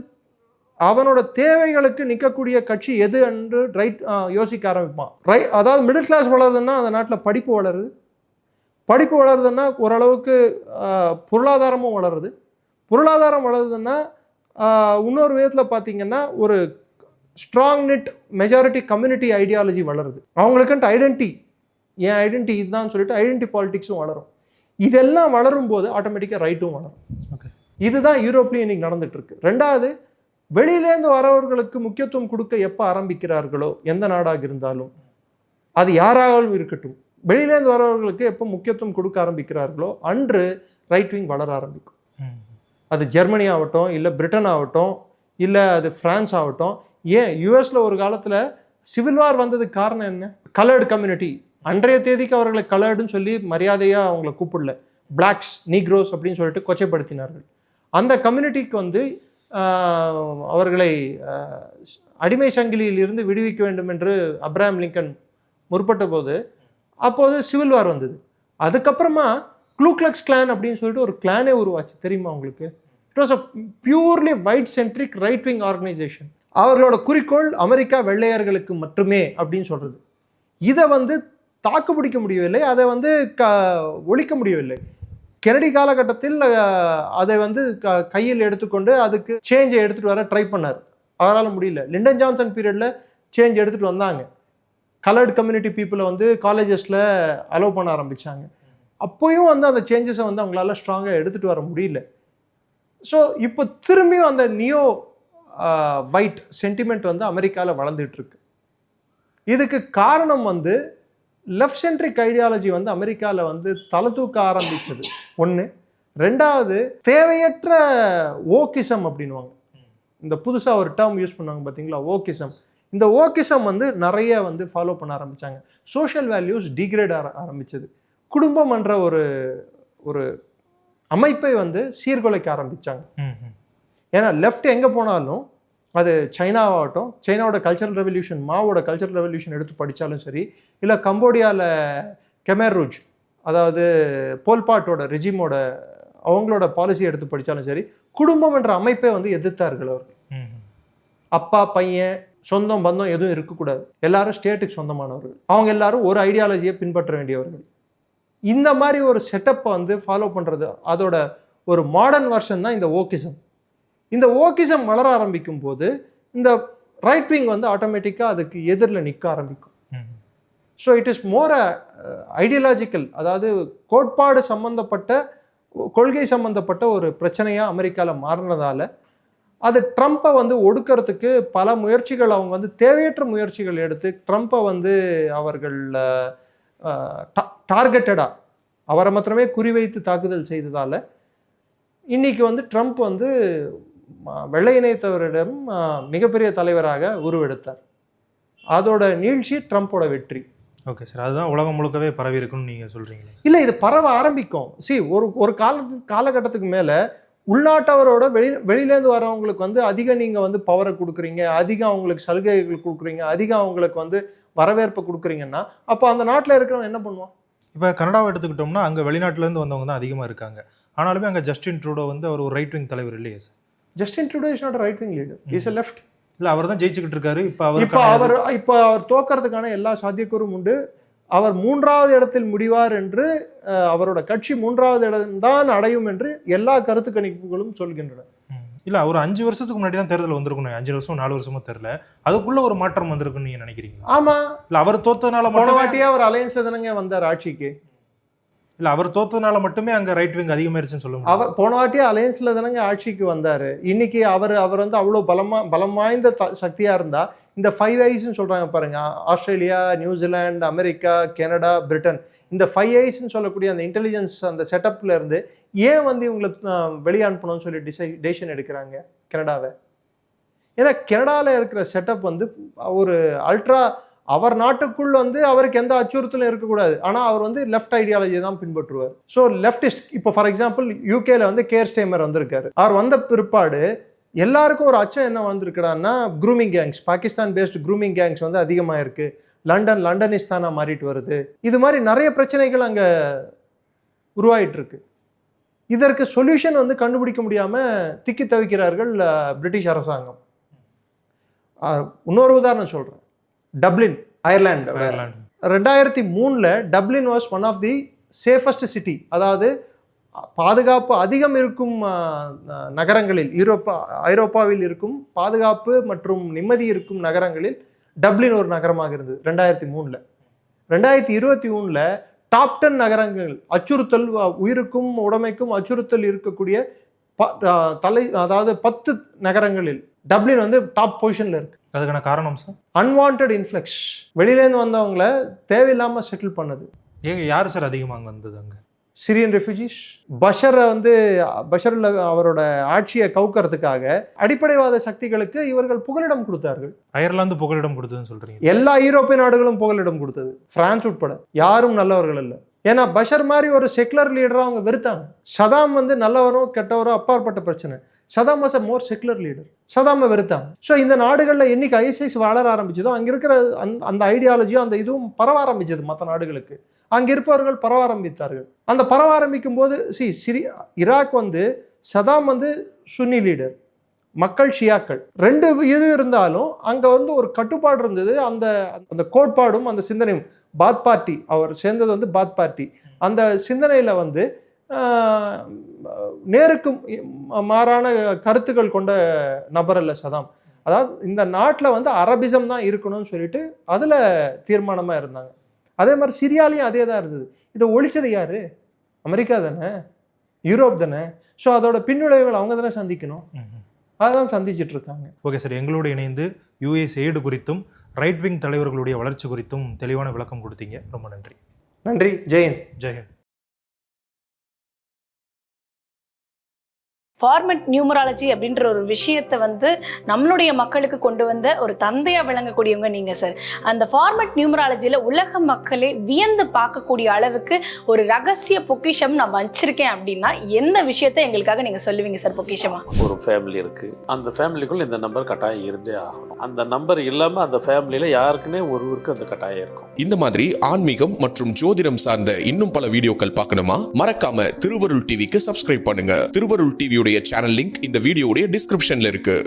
Speaker 2: அவனோட தேவைகளுக்கு நிற்கக்கூடிய கட்சி எது என்று ரைட் யோசிக்க ஆரம்பிப்பான். ரை அதாவது மிடில் கிளாஸ் வளருதுன்னா அந்த நாட்டில் படிப்பு வளருது. படிப்பு வளருதுன்னா ஓரளவுக்கு பொருளாதாரமும் வளருது. பொருளாதாரம் வளருதுன்னா இன்னொரு விதத்தில் பார்த்தீங்கன்னா ஒரு strong net majority community ideology வளருது. அவங்களுக்குன்ட்டு ஐடென்டி என் ஐடென்டி இதுதான் சொல்லிட்டு ஐடென்டி பாலிடிக்ஸும் வளரும். இதெல்லாம் வளரும் போது ஆட்டோமேட்டிக்காக ரைட்டும் வளரும்.
Speaker 3: ஓகே
Speaker 2: இதுதான் யூரோப்லேயும் இன்னைக்கு நடந்துட்டு இருக்கு ரெண்டாவது வெளியிலேருந்து வரவர்களுக்கு முக்கியத்துவம் கொடுக்க எப்போ ஆரம்பிக்கிறார்களோ எந்த நாடாக இருந்தாலும் அது யாராகவும் இருக்கட்டும். வெளியிலேருந்து வரவர்களுக்கு எப்போ முக்கியத்துவம் கொடுக்க ஆரம்பிக்கிறார்களோ அன்று ரைட் விங் வளர ஆரம்பிக்கும். அது ஜெர்மனி ஆகட்டும் இல்லை பிரிட்டன் ஆகட்டும் இல்லை அது பிரான்ஸ் ஆகட்டும். ஏன் யூஎஸில் ஒரு காலத்தில் சிவில் வார் வந்ததுக்கு காரணம் என்ன? கலர்டு கம்யூனிட்டி அன்றைய தேதிக்கு அவர்களை கலர்டுன்னு சொல்லி மரியாதையாக அவங்கள கூப்பிடல. பிளாக்ஸ் நீக்ரோஸ் அப்படின்னு சொல்லிட்டு கொச்சைப்படுத்தினார்கள். அந்த கம்யூனிட்டிக்கு வந்து அவர்களை அடிமை அடிமை சங்கிலியிலிருந்து விடுவிக்க வேண்டும் என்று அப்ராஹாம் லிங்கன் முற்பட்ட போது அப்போது சிவில் வார் வந்தது. அதுக்கப்புறமா க்ளூக்ளக்ஸ் கிளான் அப்படின்னு சொல்லிட்டு ஒரு கிளானே உருவாச்சு. தெரியுமா உங்களுக்கு? It was a purely white centric right wing organisation அவர்களோட குறிக்கோள் அமெரிக்கா வெள்ளையர்களுக்கு மட்டுமே அப்படின்னு சொல்கிறது இதை வந்து தாக்கு பிடிக்க முடியவில்லை. அதை வந்து க ஒழிக்க முடியவில்லை. கெனடி காலகட்டத்தில் அதை வந்து க கையில் எடுத்துக்கொண்டு அதுக்கு சேஞ்சை எடுத்துகிட்டு வர ட்ரை பண்ணார். அவரால் முடியல. லிண்டன் ஜான்சன் பீரியடில் சேஞ்ச் எடுத்துகிட்டு வந்தாங்க. கலர்டு கம்யூனிட்டி பீப்புளை வந்து காலேஜஸில் அலோவ் பண்ண ஆரம்பித்தாங்க அப்போயும் வந்து அந்த சேஞ்சஸை வந்து அவங்களால ஸ்ட்ராங்காக எடுத்துகிட்டு வர முடியல. ஸோ இப்போ திரும்பியும் அந்த நியோ வைட் சென்டிமெண்ட் வந்து அமெரிக்காவில் வளர்ந்துட்டுருக்கு இதுக்கு காரணம் வந்து லெஃப்ட் சென்ட்ரிக் ஐடியாலஜி வந்து அமெரிக்காவில் வந்து தலை தூக்க ஆரம்பித்தது ஒன்று ரெண்டாவது தேவையற்ற ஓக்கிசம் அப்படின்வாங்க இந்த புதுசாக ஒரு டேர்ம் யூஸ் பண்ணாங்க பார்த்தீங்களா ஓக்கிசம் இந்த ஓக்கிசம் வந்து நிறைய வந்து ஃபாலோ பண்ண ஆரம்பிச்சாங்க சோஷியல் வேல்யூஸ் டிகிரேட் ஆர ஆரம்பிச்சது குடும்பம் என்ற ஒரு ஒரு அமைப்பை வந்து சீர்குலைக்க
Speaker 3: ம்.
Speaker 2: ஏன்னா லெஃப்ட் எங்கே போனாலும் அது சைனாவாகட்டும் சைனாவோட கல்ச்சரல் ரெவல்யூஷன் மாவோட கல்ச்சரல் ரெவல்யூஷன் எடுத்து படித்தாலும் சரி இல்லை கம்போடியாவில் கெமர் ரூஜ் அதாவது போல்பாட்டோட ரெஜிமோட அவங்களோட பாலிசி எடுத்து படித்தாலும் சரி குடும்பம் என்ற அமைப்பை வந்து எதிர்த்தார்கள் அவர்கள். அப்பா பையன் சொந்தம் பந்தம் எதுவும் இருக்கக்கூடாது. எல்லாரும் ஸ்டேட்டுக்கு சொந்தமானவர்கள். அவங்க எல்லாரும் ஒரு ஐடியாலஜியை பின்பற்ற வேண்டியவர்கள். இந்த மாதிரி ஒரு செட்டப்பை வந்து ஃபாலோ பண்ணுறது அதோட ஒரு மாடர்ன் வெர்ஷன் தான் இந்த ஓக்கிசம் இந்த ஓக்கிசம் வளர ஆரம்பிக்கும் போது இந்த ரைட் விங் வந்து ஆட்டோமேட்டிக்காக அதுக்கு எதிரில் நிற்க ஆரம்பிக்கும். So it is more a ideological அதாவது கோட்பாடு சம்பந்தப்பட்ட கொள்கை சம்பந்தப்பட்ட ஒரு பிரச்சனையாக அமெரிக்காவில் மாறினதால அது ட்ரம்ப்பை வந்து ஒடுக்கிறதுக்கு பல முயற்சிகள் அவங்க வந்து தேவையற்ற முயற்சிகள் எடுத்து ட்ரம்ப்பை வந்து அவர்கள் டார்கெட்டடாக அவரை மாத்திரமே குறிவைத்து தாக்குதல் செய்ததால் இன்னைக்கு வந்து ட்ரம்ப் வந்து வெள்ளை இணைத்தவரிடம் மிகப்பெரிய தலைவராக உருவெடுத்தார். அதோட நீழ்ச்சி ட்ரம்ப்போட வெற்றி.
Speaker 3: ஓகே சார் அதுதான் உலகம் முழுக்கவே பரவி இருக்குன்னு நீங்க சொல்றீங்களா.
Speaker 2: இல்லை இது பரவ ஆரம்பிக்கும். சி ஒரு ஒரு கால காலகட்டத்துக்கு மேலே உள்நாட்டவரோட வெளி வெளியிலேருந்து வரவங்களுக்கு வந்து அதிகம் நீங்கள் வந்து பவரை கொடுக்குறீங்க அதிகம் அவங்களுக்கு சலுகைகள் கொடுக்குறீங்க அதிகம் அவங்களுக்கு வந்து வரவேற்பை கொடுக்குறீங்கன்னா அப்போ அந்த நாட்டில் இருக்கிறவன் என்ன பண்ணுவான்?
Speaker 3: இப்போ கனடாவை எடுத்துக்கிட்டோம்னா அங்கே வெளிநாட்டிலேருந்து வந்தவங்க தான் அதிகமாக இருக்காங்க. ஆனாலுமே அங்கே ஜஸ்டின் ட்ரூடோ வந்து அவர் ஒரு ரைட் விங் தலைவர் இல்லையே sir
Speaker 2: Justin Trudeau is not right wing leader is a left
Speaker 3: இல்லை அவர் தான் ஜெயிச்சுக்கிட்டு இருக்காரு. இப்போ
Speaker 2: இப்போ
Speaker 3: அவர்
Speaker 2: அவர் இப்போ அவர் தோக்கறதுக்கான எல்லா சாத்தியக்கூறும் உண்டு. அவர் மூன்றாவது இடத்தில் முடிவார் என்று அவரோட கட்சி மூன்றாவது இடம்தான் அடையும் என்று எல்லா கருத்து கணிப்புகளும் சொல்கின்றன.
Speaker 3: இல்லை ஒரு அஞ்சு வருஷத்துக்கு முன்னாடி தான் தேர்தல் வந்திருக்கணும் அஞ்சு வருஷம் நாலு வருஷமோ தெரியல. அதுக்குள்ள ஒரு மாற்றம் வந்திருக்குன்னு நீங்க நினைக்கிறீங்களா?
Speaker 2: ஆமா.
Speaker 3: இல்லை அவர் தோத்ததுனால
Speaker 2: போன வாட்டியே அவர் அலையன்ஸ்ல தானங்க வந்தார் ஆட்சிக்கு.
Speaker 3: இல்லை அவர் தோத்ததுனால மட்டுமே அங்கே ரைட் விங் அதிகமாயிருச்சுன்னு சொல்ல
Speaker 2: அவர் போன வாட்டியே அலையன்ஸ்ல தானங்க ஆட்சிக்கு வந்தாரு. இன்னைக்கு அவர் அவர் வந்து அவ்வளோ பலமா பலம் வாய்ந்த த- சக்தியா இருந்தா இந்த ஃபைவ் ஐஸ்ன்னு சொல்றாங்க பாருங்க. Australia New Zealand America Canada Britain. இந்த ஃபைவ் ஐஸ்ன்னு சொல்லக்கூடிய அந்த இன்டெலிஜென்ஸ் அந்த செட்டப்ல இருந்து ஏன் வந்து இவங்களை வெளியனுப்பணும்னு வெளியே சொல்லி டிசை டெசிஷன் எடுக்கிறாங்க கனடாவை? ஏன்னா கனடாவில் இருக்கிற செட்டப் வந்து ஒரு அல்ட்ரா அவர் நாட்டுக்குள் வந்து அவருக்கு எந்த அச்சுறுத்தலும் இருக்கக்கூடாது. ஆனால் அவர் வந்து லெஃப்ட் ஐடியாலஜி தான் பின்பற்றுவார். ஸோ லெஃப்டிஸ்ட் இப்போ ஃபார் எக்ஸாம்பிள் யூகேல வந்து கேர் ஸ்டேமர் வந்திருக்காரு. அவர் வந்த பிற்பாடு எல்லாருக்கும் ஒரு அச்சம் என்ன வந்திருக்கிறான்னா grooming gangs Pakistan based grooming gangs வந்து அதிகமாக இருக்கு லண்டன் லண்டனிஸ்தானாக மாறிட்டு வருது. இது மாதிரி நிறைய பிரச்சனைகள் அங்கே உருவாயிட்டு இருக்கு இதற்கு சொல்யூஷன் வந்து கண்டுபிடிக்க முடியாமல் திக்கி தவிக்கிறார்கள் பிரிட்டிஷ் அரசாங்கம். இன்னொரு உதாரணம் சொல்கிறேன் டப்ளின் அயர்லாந்து. ரெண்டாயிரத்தி மூணில் Dublin was one of the safest city அதாவது பாதுகாப்பு அதிகம் இருக்கும் நகரங்களில் யூரோப்பா ஐரோப்பாவில் இருக்கும் பாதுகாப்பு மற்றும் நிம்மதி இருக்கும் நகரங்களில் டப்ளின் ஒரு நகரமாக இருந்தது ரெண்டாயிரத்தி மூணில். ரெண்டாயிரத்தி இருபத்தி மூணில் டாப் டென் நகரங்கள் அச்சுறுத்தல் உயிருக்கும் உடைமைக்கும் அச்சுறுத்தல் இருக்கக்கூடிய ப- தலை அதாவது பத்து நகரங்களில் டப்ளின் வந்து டாப் பொசிஷனில் இருக்கு.
Speaker 3: அதுக்கான காரணம் சார்
Speaker 2: அன்வான்ட் இன்ஃப்ளெக்ஸ் வெளியிலேருந்து வந்தவங்கள தேவையில்லாமல் செட்டில் பண்ணது.
Speaker 3: ஏங்க யார் சார் அதிகமாக அங்கே வந்தது அங்கே?
Speaker 2: சிரியன் ரெஃப்யூஜிஸ் பஷரை வந்து பஷரில் அவரோட ஆட்சியை கவுக்கிறதுக்காக அடிப்படைவாத சக்திகளுக்கு இவர்கள் புகலிடம் கொடுத்தார்கள்.
Speaker 3: அயர்லாந்து புகலிடம் கொடுத்ததுன்னு சொல்றீங்க.
Speaker 2: எல்லா ஐரோப்பிய நாடுகளும் புகலிடம் கொடுத்தது. பிரான்ஸ் உட்பட. யாரும் நல்லவர்கள் இல்லை. ஏன்னா பஷர் மாதிரி ஒரு செக்குலர் லீடரை அவங்க வெறுத்தாங்க. சதாம் வந்து நல்லவரோ கெட்டவரோ அப்பாற்பட்ட பிரச்சனை. Saddam was a more secular leader சதாமை வெறுத்தாங்க. ஸோ இந்த நாடுகளில் என்னைக்கு ஐசிஸ் வளர ஆரம்பிச்சதோ அங்கே இருக்கிற அந்த அந்த ஐடியாலஜியும் அந்த இதுவும் பரவ ஆரம்பிச்சது மற்ற நாடுகளுக்கு. அங்கே இருப்பவர்கள் பரவ ஆரம்பித்தார்கள். அந்த பரவ ஆரம்பிக்கும் போது சி சிரி ஈராக் வந்து சதாம் வந்து சுன்னி லீடர் மக்கள் ஷியாக்கள். ரெண்டு இது இருந்தாலும் அங்கே வந்து ஒரு கட்டுப்பாடு இருந்தது. அந்த அந்த கோட்பாடும் அந்த சிந்தனையும். பாத் பார்ட்டி அவர் சேர்ந்தது வந்து பாத் பார்ட்டி. அந்த சிந்தனையில் வந்து நேருக்கு மாறான கருத்துக்கள் கொண்ட நபர் அல்ல சதாம். அதாவது இந்த நாட்டில் வந்து அரபிசம் தான் இருக்கணும்னு சொல்லிட்டு அதில் தீர்மானமாக இருந்தாங்க. அதே மாதிரி சிரியாலையும் அதே தான் இருந்தது. இதை ஒழிச்சது யாரு? அமெரிக்கா தானே? யூரோப் தானே? ஸோ அதோட பின்விளைவுகள் அவங்க தானே சந்திக்கணும். அதான் சந்திச்சிட்டு இருக்காங்க.
Speaker 3: ஓகே சார் எங்களோடு இணைந்து யூஎஸ் எய்டு குறித்தும் ரைட் விங் தலைவர்களுடைய வளர்ச்சி குறித்தும் தெளிவான விளக்கம் கொடுத்தீங்க. ரொம்ப நன்றி.
Speaker 2: நன்றி. ஜெயின்
Speaker 3: ஜெயஹிந்த்
Speaker 4: ஃபார்மெட் நியூமராலஜி அப்படின்ற ஒரு விஷயத்தை வந்து நம்மளுடைய மக்களுக்கு கொண்டு வந்த ஒரு தந்தையா விளங்கக்கூடியவங்க நீங்க சார் அந்த ஃபார்மெட் நியூமராலஜியில உலக மக்களே வியந்து பார்க்கக்கூடிய அளவுக்கு ஒரு ரகசிய பொக்கிஷம் நான் வச்சிருக்கேன் அப்படின்னா எந்த விஷயத்தை எங்களுக்காக நீங்க சொல்லுவீங்க சார் பொக்கிஷமா?
Speaker 5: ஒரு ஃபேமிலி இருக்கு. அந்த ஃபேமிலிக்குள்ள இந்த நம்பர் கட்டாயம் இருந்தே ஆகணும். அந்த நம்பர் இல்லாம அந்த ஃபேமிலியில யாருக்குன்னே ஒருவருக்கு அந்த கட்டாயம் இருக்கும்.
Speaker 6: இந்த மாதிரி ஆன்மீகம் மற்றும் ஜோதிடம் சார்ந்த இன்னும் பல வீடியோக்கள் பார்க்கணுமா? மறக்காம திருவருள் டிவிக்கு சப்ஸ்கிரைப் பண்ணுங்க. திருவருள் டிவியுடைய சேனல் லிங்க் இந்த வீடியோடைய டிஸ்கிரிப்ஷன்ல இருக்கு.